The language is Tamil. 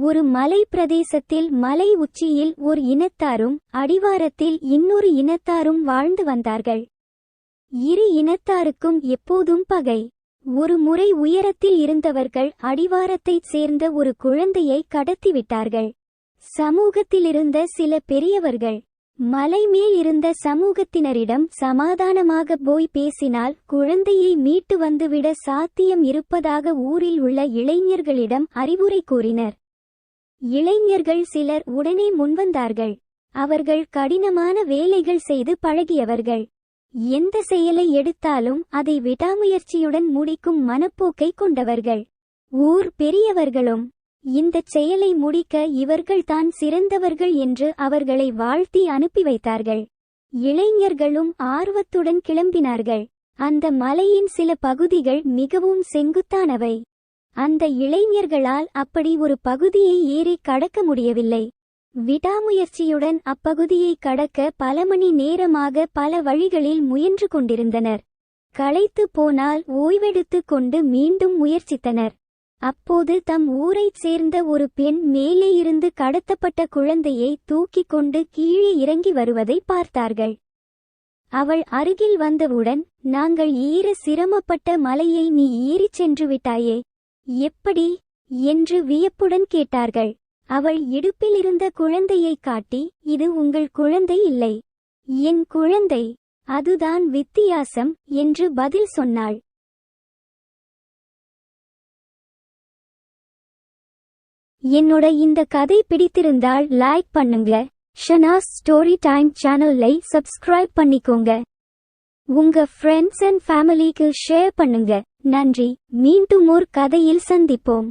ஒரு மலை பிரதேசத்தில் மலை உச்சியில் ஒரு இனத்தாரும் அடிவாரத்தில் இன்னொரு இனத்தாரும் வாழ்ந்து வந்தார்கள். இரு இனத்தாருக்கும் எப்போதும் பகை. ஒரு முறை உயரத்தில் இருந்தவர்கள் அடிவாரத்தைச் சேர்ந்த ஒரு குழந்தையை கடத்திவிட்டார்கள். சமூகத்திலிருந்த சில பெரியவர்கள் மலை மேல் இருந்த சமூகத்தினரிடம் சமாதானமாக போய் பேசினால் குழந்தையை மீட்டு வந்துவிட சாத்தியம் இருப்பதாக ஊரில் உள்ள இளைஞர்களிடம் அறிவுரை கூறினர். இளைஞர்கள் சிலர் உடனே முன்வந்தார்கள். அவர்கள் கடினமான வேலைகள் செய்து பழகியவர்கள். எந்த செயலை எடுத்தாலும் அதை விடாமுயற்சியுடன் முடிக்கும் மனப்போக்கை கொண்டவர்கள். ஊர் பெரியவர்களும் இந்தச் செயலை முடிக்க இவர்கள்தான் சிறந்தவர்கள் என்று அவர்களை வாழ்த்தி அனுப்பி வைத்தார்கள். இளைஞர்களும் ஆர்வத்துடன் கிளம்பினார்கள். அந்த மலையின் சில பகுதிகள் மிகவும் செங்குத்தானவை. அந்த இளைஞர்களால் அப்படி ஒரு பகுதியை ஏறி கடக்க முடியவில்லை. விடாமுயற்சியுடன் அப்பகுதியை கடக்க பல மணி நேரமாக பல வழிகளில் முயன்று கொண்டிருந்தனர். களைத்து போனால் ஓய்வெடுத்துக் கொண்டு மீண்டும் முயற்சித்தனர். அப்போது தம் ஊரைச் சேர்ந்த ஒரு பெண் மேலே இருந்து கடத்தப்பட்ட குழந்தையை தூக்கிக் கொண்டு கீழே இறங்கி வருவதை பார்த்தார்கள். அவள் அருகில் வந்தவுடன் நாங்கள் ஈர சிரமப்பட்ட மலையை நீ ஏறிச் சென்று விட்டாயே எப்படி என்று வியப்புடன் கேட்டார்கள். அவள் இடுப்பில் இருந்த குழந்தையைக் காட்டி இது உங்கள் குழந்தை இல்லை. என் குழந்தை. அதுதான் வித்தியாசம் என்று பதில் சொன்னாள். என்னோட இந்த கதை பிடித்திருந்தால் லைக் பண்ணுங்க. ஷனாஸ் ஸ்டோரி டைம் சேனலை சப்ஸ்கிரைப் பண்ணிக்கோங்க. உங்க ஃப்ரெண்ட்ஸ் அண்ட் ஃபேமிலிக்கு ஷேர் பண்ணுங்க. நன்றி. மீண்டும் ஒரு கதையில் சந்திப்போம்.